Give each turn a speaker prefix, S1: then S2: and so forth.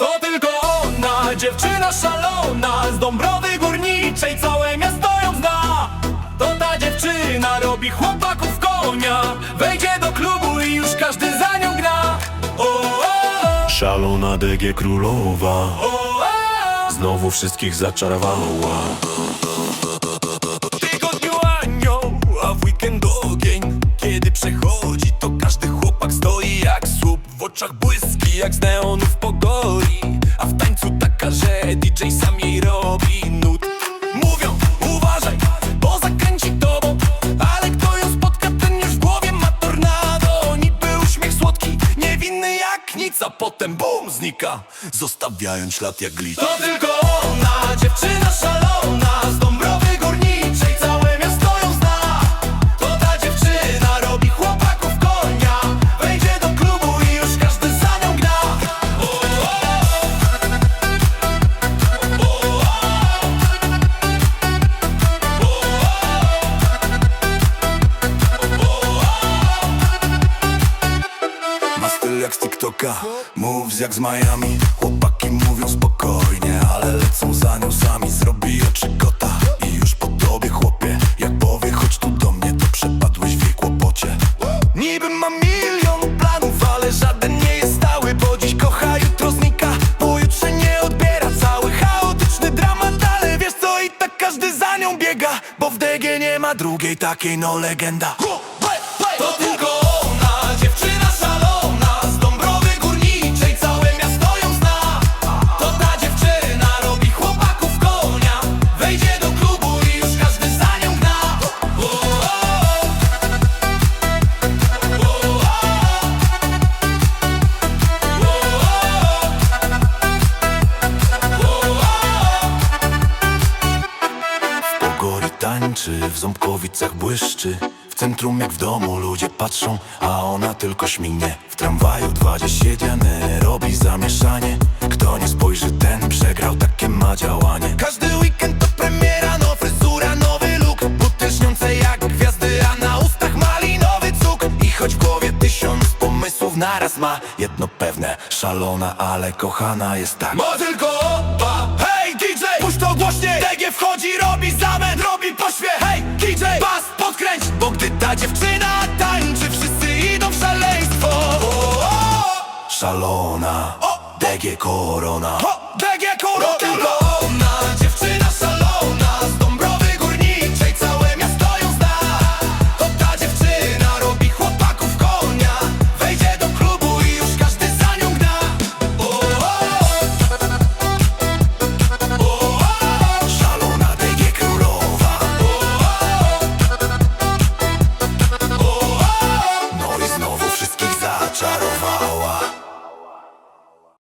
S1: To tylko ona, dziewczyna szalona Z Dąbrowy Górniczej całe miasto ją zna. To ta dziewczyna robi chłopaków konia Wejdzie do klubu i już każdy za nią gra. O, o, o,
S2: Szalona DG królowa.
S1: O, o.
S2: Znowu wszystkich zaczarowała
S1: A potem bum, znika, zostawiając ślad jak glit To tylko ona,
S3: jak z TikToka, moves jak z Miami. Chłopaki mówią spokojnie, ale lecą za nią sami. Zrobi oczy kota. I już po tobie chłopie. Jak powie chodź tu do mnie, to przepadłeś w jej kłopocie.
S1: Niby mam milion planów, ale żaden nie jest stały Bo dziś kocha, jutro znika, pojutrze nie odbiera Cały chaotyczny dramat, ale wiesz co i tak każdy za nią biega Bo w DG nie ma drugiej takiej, no legenda
S3: ząbkowicach błyszczy. W centrum jak w domu ludzie patrzą, a ona tylko śmignie. W tramwaju dwadzieścia siedziany, robi zamieszanie. Kto nie spojrzy, ten przegrał, takie ma działanie.
S1: Każdy weekend to premiera, no fryzura, nowy look. Buty śniące jak gwiazdy, a na ustach malinowy cuk.
S3: I choć w głowie tysiąc pomysłów naraz ma Jedno pewne, szalona, ale kochana jest tak.
S1: Ma tylko opa ta dziewczyna tańczy Wszyscy idą w szaleństwo. O, o,
S3: Szalona,
S1: O!
S3: DG Korona.
S1: O, DG Koro, tylko ona